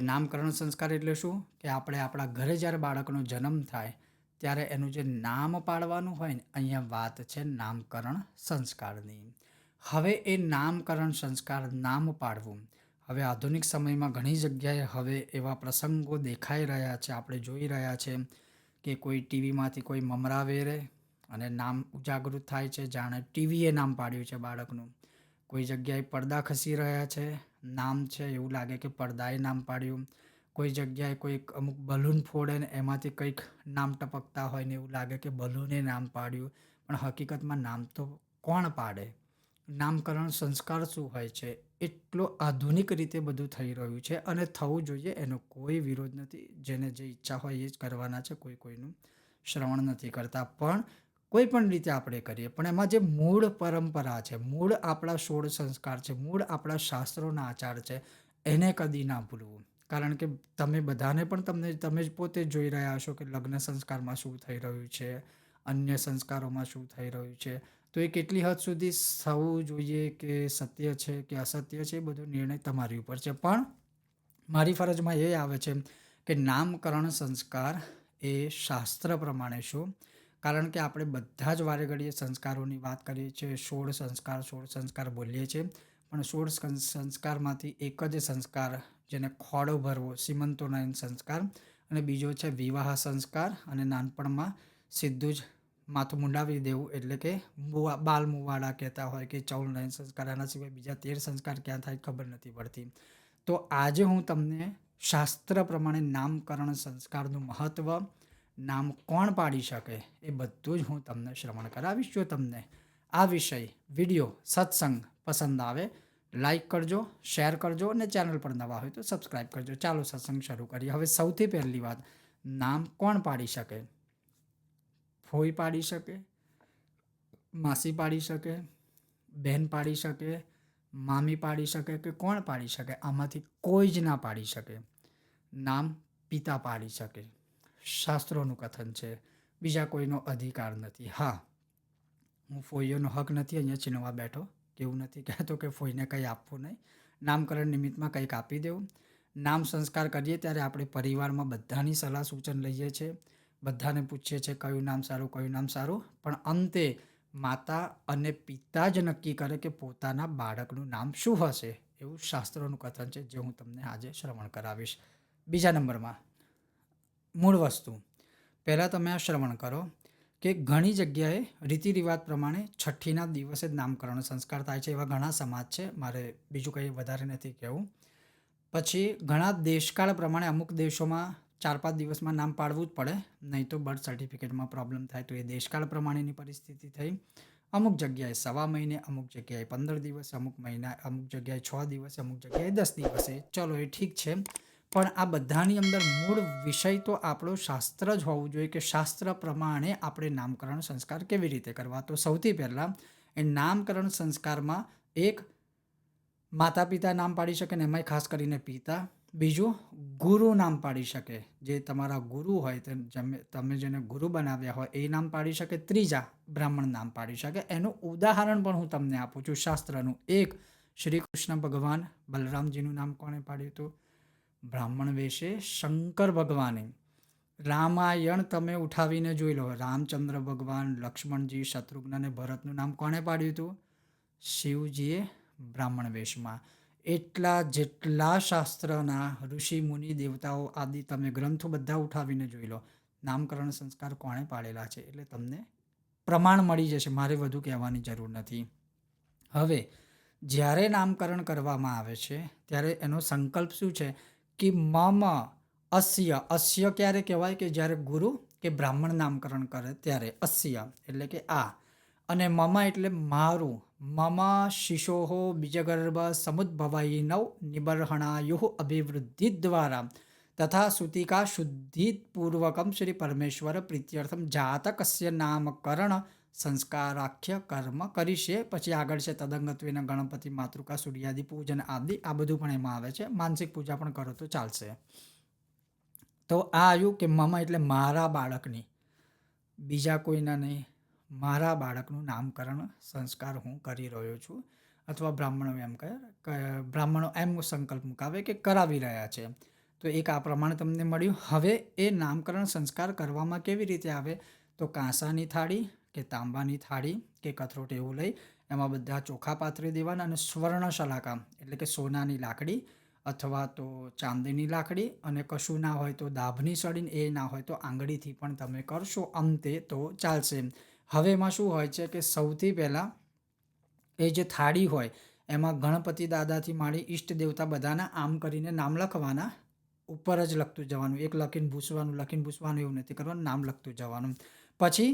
નામકરણ સંસ્કાર એટલે શું? કે આપણે આપણા ઘરે જ્યારે બાળકનો જન્મ થાય, ત્યારે એનું જે નામ પાડવાનું હોય ને, અહીંયા વાત છે નામકરણ સંસ્કારની. હવે એ નામકરણ સંસ્કાર નામ પાડવું. હવે આધુનિક સમયમાં ઘણી જગ્યાએ હવે એવા પ્રસંગો દેખાઈ રહ્યા છે, આપણે જોઈ રહ્યા છે કે કોઈ ટીવીમાંથી કોઈ મમરા વેરે અને નામ ઉજાગૃત થાય છે, જાણે ટીવીએ નામ પાડ્યું છે બાળકનું. કોઈ જગ્યાએ પડદા ખસી રહ્યા છે, નામ છે, એવું લાગે કે પડદાએ નામ પાડ્યું. કોઈ જગ્યાએ કોઈક અમુક બલૂન ફોડે ને એમાંથી કંઈક નામ ટપકતા હોય ને એવું લાગે કે બલૂને નામ પાડ્યું. પણ હકીકતમાં નામ તો કોણ પાડે? નામકરણ સંસ્કાર શું હોય છે? એટલો આધુનિક રીતે બધું થઈ રહ્યું છે અને થવું જોઈએ એનો કોઈ વિરોધ નથી. જેને જે ઈચ્છા હોય એ જ કરવાના છે, કોઈ કોઈનું શ્રવણ નથી કરતા. પણ કોઈ પણ રીતે આપણે કરીએ. પણ એમાં જે મૂળ પરંપરા છે, મૂળ આપણા સોળ સંસ્કાર છે, મૂળ આપણા શાસ્ત્રોના આચાર છે, એને કદી ના ભૂલવું. કારણ કે તમે બધાને પણ તમને, તમે જ પોતે જોઈ રહ્યા હશો કે લગ્ન સંસ્કારમાં શું થઈ રહ્યું છે, અન્ય સંસ્કારોમાં શું થઈ રહ્યું છે. તો એ કેટલી હદ સુધી થવું જોઈએ કે સત્ય છે કે અસત્ય છે એ બધો નિર્ણય તમારી ઉપર છે. પણ મારી ફરજમાં એ આવે છે કે નામકરણ સંસ્કાર એ શાસ્ત્ર પ્રમાણે શું કારણ કે આપણે બધા જ વારે ઘડીએ સંસ્કારોની વાત કરીએ છીએ, સોળ સંસ્કાર સોળ સંસ્કાર બોલીએ છીએ, પણ સોળ સંસ્કારમાંથી એક જ સંસ્કાર જેને ખોડો ભરવો સીમંતોનયન સંસ્કાર અને બીજો છે વિવાહ સંસ્કાર અને નાનપણમાં સીધું જ માથું મુંડાવી દેવું એટલે કે મુવા, બાલ મુવાડા કહેતા હોય કે ચૌલનયન સંસ્કાર, આના સિવાય બીજા તેર સંસ્કાર ક્યાં થાય ખબર નથી પડતી. તો આજે હું તમને શાસ્ત્ર પ્રમાણે નામકરણ સંસ્કારનું મહત્ત્વ નામ કોણ પાડી શકે એ બધું જ હું તમને શ્રવણ કરાવીશ. જો તમને આ વિષય, વીડિયો, સત્સંગ પસંદ આવે, લાઈક કરજો, શેર કરજો અને ચેનલ પર નવા હોય તો સબસ્ક્રાઈબ કરજો. ચાલો સત્સંગ શરૂ કરીએ. હવે સૌથી પહેલી વાત, નામ કોણ પાડી શકે? ફોઈ પાડી શકે? માસી પાડી શકે? બહેન પાડી શકે? મામી પાડી શકે કે કોણ પાડી શકે? આમાંથી કોઈ જ ના પાડી શકે. નામ પિતા પાડી શકે. શાસ્ત્રોનું કથન છે. બીજા કોઈનો અધિકાર નથી. હા. હું ફોઈઓનો હક નથી, અહીંયા છીનવા બેઠો. એવું નથી કહેતો કે ફોઈને કંઈ આપવું નહીં. નામકરણ નિમિત્તમાં કંઈક આપી દેવું. નામ સંસ્કાર કરીએ ત્યારે આપણે પરિવારમાં બધાની સલાહ સૂચન લઈએ છીએ બધાને પૂછીએ છીએ કયું નામ સારું, કયું નામ સારું. પણ અંતે માતા અને પિતા જ નક્કી કરે કે પોતાના બાળકનું નામ શું હશે. એવું શાસ્ત્રોનું કથન છે, જે હું તમને આજે શ્રવણ કરાવીશ. બીજા નંબરમાં મૂળ વસ્તુ. પહેલાં તમે આ શ્રવણ કરો કે ઘણી જગ્યાએ રીતિ રિવાજ પ્રમાણે છઠ્ઠીના દિવસે જ નામકરણ સંસ્કાર થાય છે, એવા ઘણા સમાજ છે, મારે બીજું કંઈ વધારે નથી કહેવું. પછી ઘણા દેશકાળ પ્રમાણે અમુક દેશોમાં ચાર પાંચ દિવસમાં નામ પાડવું જ પડે, નહીં તો બર્થ સર્ટિફિકેટમાં પ્રોબ્લેમ થાય તો એ દેશકાળ પ્રમાણેની પરિસ્થિતિ થઈ. અમુક જગ્યાએ સવા મહિને, અમુક જગ્યાએ પંદર દિવસ, અમુક મહિના, અમુક જગ્યાએ છ દિવસ, અમુક જગ્યાએ દસ દિવસે. ચલો, એ ઠીક છે. પણ આ બધાની અંદર મૂળ વિષય તો આપણો શાસ્ત્ર જ હોવું જોઈએ કે શાસ્ત્ર પ્રમાણે આપણે નામકરણ સંસ્કાર કેવી રીતે કરવા? તો સૌથી પહેલાં એ નામકરણ સંસ્કારમાં એક માતા પિતા નામ પાડી શકે ને એમાંય ખાસ કરીને પિતા. બીજું, ગુરુ નામ પાડી શકે. જે તમારા ગુરુ હોય, તે તમે જેને ગુરુ બનાવ્યા હોય, એ નામ પાડી શકે. ત્રીજા, બ્રાહ્મણ નામ પાડી શકે. એનું ઉદાહરણ પણ હું તમને આપું છું શાસ્ત્રનું. એક, શ્રી કૃષ્ણ ભગવાન બલરામજીનું નામ કોણે પાડ્યું હતું? બ્રાહ્મણ વેશે શંકર ભગવાને. રામાયણ તમે ઉઠાવીને જોઈ લો. રામચંદ્ર ભગવાન, લક્ષ્મણજી, શત્રુઘ્ન અને ભરતનું નામ કોણે પાડ્યું હતું? શિવજીએ બ્રાહ્મણ વેશમાં. એટલા જેટલા શાસ્ત્રના ઋષિ, મુનિ, દેવતાઓ આદિ તમે ગ્રંથો બધા ઉઠાવીને જોઈ લો. નામકરણ સંસ્કાર કોણે પાડેલા છે? એટલે તમને પ્રમાણ મળી જશે. મારે વધુ કહેવાની જરૂર નથી. હવે, જ્યારે નામકરણ કરવામાં આવે છે, ત્યારે એનો સંકલ્પ શું છે? કે મામા અસ્ય અસ્ય ક્યારે કહેવાય કે જ્યારે ગુરુ કે બ્રાહ્મણ નામકરણ કરે ત્યારે અસ્ય એટલે કે આ. અને મામા એટલે મારું. મામા શિશોહો બીજગર્ભ સમુદભવાઈ નવ નિબર્હણાયુ અભિવૃદ્ધિ દ્વારા તથા સુતિકા શુદ્ધિપૂર્વકમ શ્રી પરમેશ્વર પ્રીત્યર્થમ જાતકસ્ય નામકરણ સંસ્કારાખ્ય કર્મ કરીશે પછી આગળ છે તદંગત્વેના ગણપતિ, માતૃકા, સૂર્યાદિ, પૂજન આદિ, આ બધું પણ એમાં આવે છે. માનસિક પૂજા પણ કરો તો ચાલશે. તો આ આવ્યું કે મમ એટલે મારા બાળકની. બીજા કોઈના નહીં. મારા બાળકનું નામકરણ સંસ્કાર હું કરી રહ્યો છું. અથવા બ્રાહ્મણો એમ કહે, બ્રાહ્મણો એમ સંકલ્પ મુકાવે કે કરાવી રહ્યા છે. તો એક આ પ્રમાણે તમને મળ્યું. હવે એ નામકરણ સંસ્કાર કરવામાં કેવી રીતે આવે? તો કાંસાની થાળી કે તાંબાની થાળી કે કથરોટ એવું લઈ એમાં બધા ચોખા પાથરી દેવાના અને સ્વર્ણ શલાકા એટલે કે સોનાની લાકડી અથવા તો ચાંદીની લાકડી અને કશું ના હોય તો દાભની સળીને એ ના હોય તો આંગળીથી પણ તમે કરશો, અંતે તો ચાલશે. હવે એમાં શું હોય છે કે સૌથી પહેલાં એ જે થાળી હોય એમાં ગણપતિ દાદાથી માંડી ઈષ્ટ દેવતા બધાના આમ કરીને નામ લખવાના, ઉપર જ લખતું જવાનું, એક લખીને ભૂસવાનું લખીને ભૂસવાનું એવું નથી કરવાનું, નામ લખતું જવાનું. પછી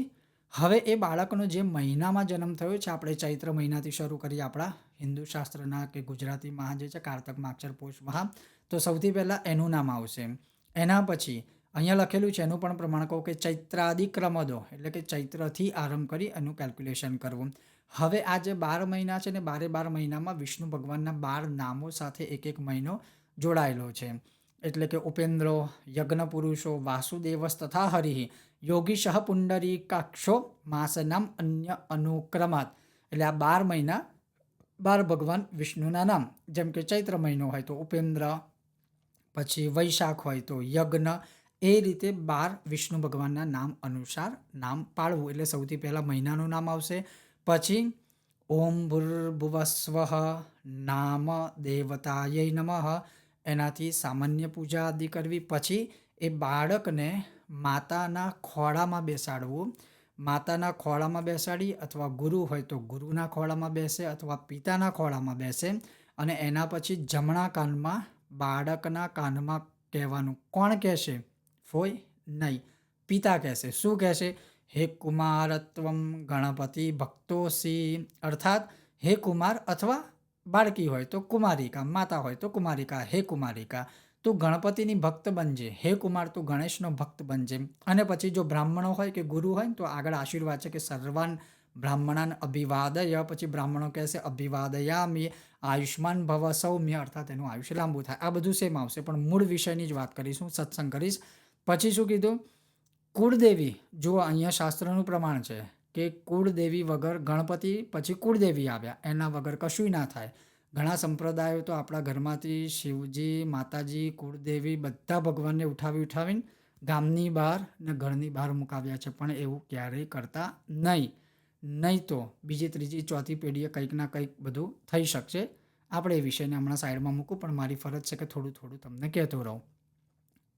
હવે એ બાળકનો જે મહિનામાં જન્મ થયો છે, આપણે ચૈત્ર મહિનાથી શરૂ કરીએ આપણા હિન્દુ શાસ્ત્રના કે ગુજરાતીમાં જે છે, કારતક, માક્ષર, પોષ, મહા, તો સૌથી પહેલાં એનું નામ આવશે. એના પછી અહીંયા લખેલું છે, એનું પણ પ્રમાણ કહું કે ચૈત્રાદિ ક્રમદો, એટલે કે ચૈત્રથી આરંભ કરી એનું કેલ્ક્યુલેશન કરવું. હવે આ જે બાર મહિના છે ને, બારે બાર મહિનામાં વિષ્ણુ ભગવાનના બાર નામો સાથે એક એક મહિનો જોડાયેલો છે. એટલે કે ઉપેન્દ્રો, યજ્ઞ પુરુષો, વાસુદેવસ તથા હરિ યોગીશ પુંડરીકાક્ષો માસનામ અન્ય અનુક્રમાત. એટલે આ બાર મહિના, બાર ભગવાન વિષ્ણુના નામ. જેમ કે ચૈત્ર મહિનો હોય તો ઉપેન્દ્ર, પછી વૈશાખ હોય તો યજ્ઞ. એ રીતે બાર વિષ્ણુ ભગવાનના નામ અનુસાર નામ પાળવું. એટલે સૌથી પહેલાં મહિનાનું નામ આવશે. પછી ઓમ ભૂર્ભુવસ્વ નામ દેવતાય નમઃ. એનાથી સામાન્ય પૂજા આદિ કરવી. પછી એ બાળકને માતાના ખોળામાં બેસાડવું. માતાના ખોળામાં બેસાડી અથવા ગુરુ હોય તો ગુરુના ખોળામાં બેસે અથવા પિતાના ખોળામાં બેસે અને એના પછી જમણા કાનમાં બાળકના કાનમાં કહેવાનું કોણ કહેશે? ફોય નહીં. પિતા કહેશે. શું કહેશે? હે કુમારત્વમ ગણપતિ ભક્તોસી. અર્થાત હે કુમાર અથવા બાળકી હોય તો કુમારિકા, માતા હોય તો કુમારિકા, હે કુમારિકા. તું ગણપતિની ભક્ત બનજે. હે કુમાર, તું ગણેશનો ભક્ત બનજે. અને પછી જો બ્રાહ્મણો હોય કે ગુરુ હોય તો આગળ આશીર્વાદ છે કે સર્વાન બ્રાહ્મણાન અભિવાદય. પછી બ્રાહ્મણો કહેશે અભિવાદયામી આયુષ્માન ભવ સૌમ્ય અર્થાત એનું આયુષ્ય લાંબુ થાય. આ બધું સેમ આવશે. પણ મૂળ વિષયની જ વાત કરીશું સત્સંગ કરીશ. પછી શું કીધું? કુળદેવી. જુઓ, અહીંયા શાસ્ત્રનું પ્રમાણ છે કે કુળદેવી વગર ગણપતિ, પછી કુળદેવી આવ્યા. એના વગર કશું ના થાય. ઘણા સંપ્રદાયો તો આપણા ઘરમાંથી શિવજી, માતાજી, કુળદેવી બધા ભગવાનને ઉઠાવી ઉઠાવીને ગામની બહાર ને ઘરની બહાર મુકાવ્યા છે. પણ એવું ક્યારેય કરતા નહીં. નહીં તો બીજી, ત્રીજી, ચોથી પેઢીએ કંઈક ના કંઈક બધું થઈ શકશે. આપણે એ વિષયને હમણાં સાઈડમાં મૂકું, પણ મારી ફરજ છે કે થોડું થોડું તમને કહેતો રહું.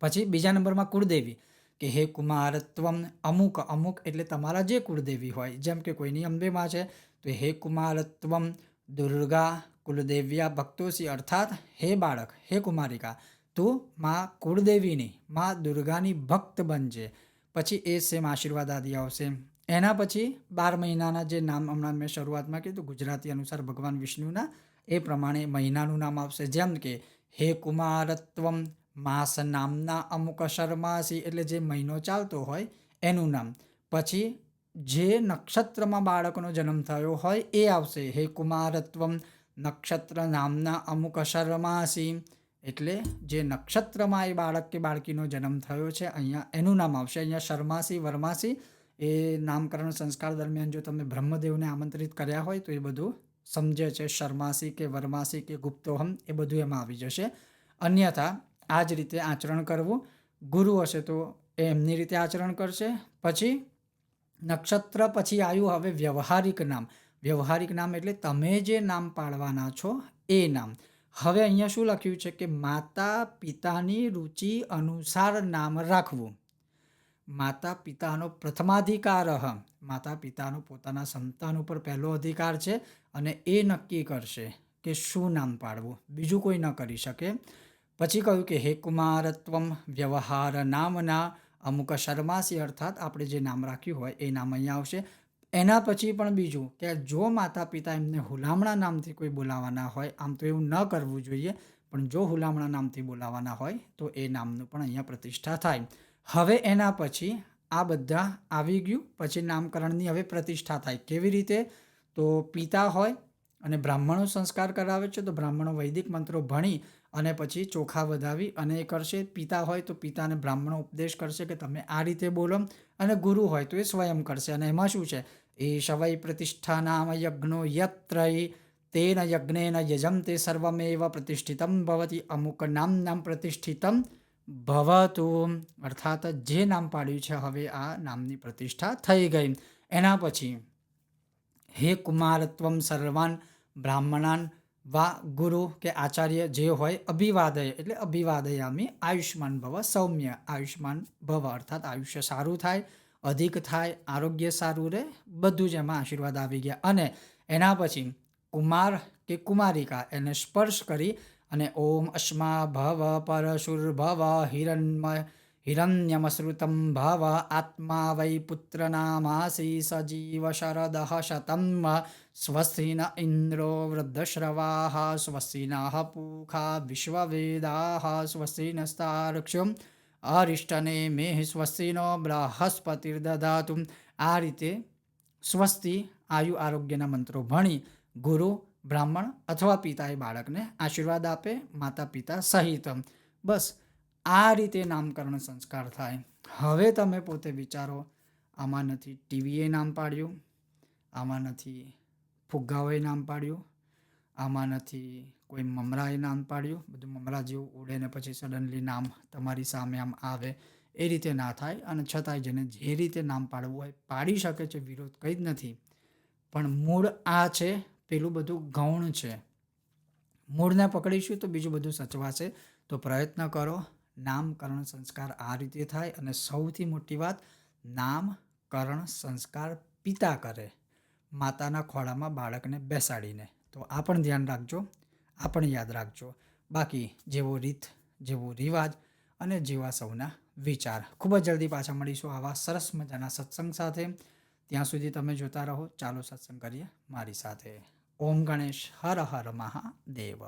પછી બીજા નંબરમાં કુળદેવી કે હે કુમારત્વમ અમુક અમુક એટલે તમારા જે કુળદેવી હોય, જેમ કે કોઈની અંબેમાં છે, તો હે કુમારત્વમ દુર્ગા કુલદેવ્યા ભક્તોશી અર્થાત, હે બાળક, હે કુમારિકા, તું મા કુળદેવીની, મા દુર્ગાની ભક્ત બનજે. પછી એ સેમ આશીર્વાદ આદિ આવશે. એના પછી બાર મહિનાના જે નામ હમણાં મેં શરૂઆતમાં કીધું, ગુજરાતી અનુસાર ભગવાન વિષ્ણુના, એ પ્રમાણે મહિનાનું નામ આવશે. જેમ કે, હે કુમારત્વમ, માસ નામના અમુક શર્માસી, એટલે જે મહિનો ચાલતો હોય, એનું નામ. પછી, જે નક્ષત્રમાં બાળકનો જન્મ થયો હોય, એ આવશે. હે કુમારત્વમ નક્ષત્ર નામના અમુક શર્માસી એટલે જે નક્ષત્રમાં એ બાળક કે બાળકીનો જન્મ થયો છે, અહીંયા એનું નામ આવશે. અહીંયા શર્માસી, વર્માસી એ નામકરણ સંસ્કાર દરમિયાન જો તમે બ્રહ્મદેવને આમંત્રિત કર્યા હોય તો એ બધું સમજે છે. શર્માસી કે વર્માસી કે ગુપ્તોહમ એ બધું એમાં આવી જશે. અન્યથા આ જ રીતે આચરણ કરવું. ગુરુ હશે તો એ એમની રીતે આચરણ કરશે. પછી નક્ષત્ર પછી આવ્યું હવે વ્યવહારિક નામ. વ્યવહારિક નામ એટલે તમે જે નામ પાડવાના છો એ નામ. હવે અહીંયા શું લખ્યું છે કે માતા પિતાની રુચિ અનુસાર નામ રાખવું. માતા પિતાનો પ્રથમાધિકાર, માતા પિતાનો પોતાના સંતાન ઉપર પહેલો અધિકાર છે અને એ નક્કી કરશે કે શું નામ પાડવું. બીજું કોઈ ન કરી શકે. પછી કહ્યું કે હે કુમારત્વમ વ્યવહાર નામના અમુક શર્માસી અર્થાત આપણે જે નામ રાખ્યું હોય એ નામ અહીંયા આવશે. એના પછી પણ બીજું કે જો માતા પિતા એમને હુલામણા નામથી કોઈ બોલાવવાના હોય, આમ તો એવું ન કરવું જોઈએ, પણ જો હુલામણા નામથી બોલાવવાના હોય, તો એ નામનું પણ અહીંયા પ્રતિષ્ઠા થાય. હવે એના પછી આ બધા આવી ગયું, પછી નામકરણની હવે પ્રતિષ્ઠા થાય. કેવી રીતે? તો પિતા હોય અને બ્રાહ્મણો સંસ્કાર કરાવે છે, તો બ્રાહ્મણો વૈદિક મંત્રો ભણી અને પછી ચોખા વધાવી અને એ કરશે. પિતા હોય તો પિતાને બ્રાહ્મણો ઉપદેશ કરશે કે તમે આ રીતે બોલો અને ગુરુ હોય તો એ સ્વયં કરશે. અને એમાં શું છે? એ શવૈ પ્રતિષ્ઠાનામ યજ્ઞો યત્રય તેન યજ્ઞેન યજંતે સર્વમેવ પ્રતિષ્ઠિતમ ભવતી અમુક નામનામ નામ પ્રતિષ્ઠિતમ ભવતુ અર્થાત જે નામ પાડ્યું છે હવે આ નામની પ્રતિષ્ઠા થઈ ગઈ એના પછી હે કુમારત્વમ સર્વાન બ્રાહ્મણાન વા ગુરુ કે આચાર્ય જે હોય અભિવાદય એટલે અભિવાદયામી આયુષ્માન ભવ સૌમ્ય આયુષ્માન ભવ અર્થાત આયુષ્ય સારું થાય અધિક થાય, આરોગ્ય સારું રહે, બધું જ એમાં આશીર્વાદ આવી ગયા. અને એના પછી કુમાર કે કુમારિકા એને સ્પર્શ કરી અને ઓમ અશ્મા ભવ પરશુર્ભવ હિરણમય હિરણ્યમશ્રુતમ ભવ આત્મા વૈ પુત્રનામાસી સજીવ શરદ શતમ સ્વસ્તિ ન ઇન્દ્રો વૃદ્ધશ્રવાહ સ્વસ્તિ નઃ પૂખા વિશ્વવેદાः સ્વસ્તિ નસ્તારક્ષો અરિષ્ટને મેહ સ્વસ્તિનો બૃહસ્પતિર્દધાતુ આ રીતે સ્વસ્તિ આયુ આરોગ્યના મંત્રો ભણી ગુરુ બ્રાહ્મણ અથવા પિતાએ બાળકને આશીર્વાદ આપે માતા પિતા સહિત બસ આ રીતે નામકરણ સંસ્કાર થાય હવે તમે પોતે વિચારો આમાં નથી ટીવીએ નામ પાડ્યું આમાં નથી ફુગ્ગાઓએ નામ પાડ્યું આમાં નથી કોઈ મમરાએ નામ પાડ્યું, બધું મમરા જેવું ઉડે ને પછી સડનલી નામ તમારી સામે આમ આવે. એ રીતે ના થાય અને છતાંય જેને જે રીતે નામ પાડવું હોય પાડી શકે છે, વિરોધ કંઈ જ નથી. પણ મૂળ આ છે, પેલું બધું ગૌણ છે. મૂળને પકડીશું તો બીજું બધું સચવાશે. તો પ્રયત્ન કરો, નામકરણ સંસ્કાર આ રીતે થાય અને સૌથી મોટી વાત, નામકરણ સંસ્કાર પિતા કરે, માતાના ખોળામાં બાળકને બેસાડીને. તો આ પણ ધ્યાન રાખજો, આ પણ યાદ રાખજો. બાકી જેવો રીત, જેવો રિવાજ અને જેવા સૌના વિચાર. ખૂબ જ જલ્દી પાછા મળીશું આવા સરસ મજાના સત્સંગ સાથે. ત્યાં સુધી તમે જોતા રહો. ચાલો સત્સંગ કરીએ મારી સાથે. ઓમ ગણેશ હર હર મહાદેવ.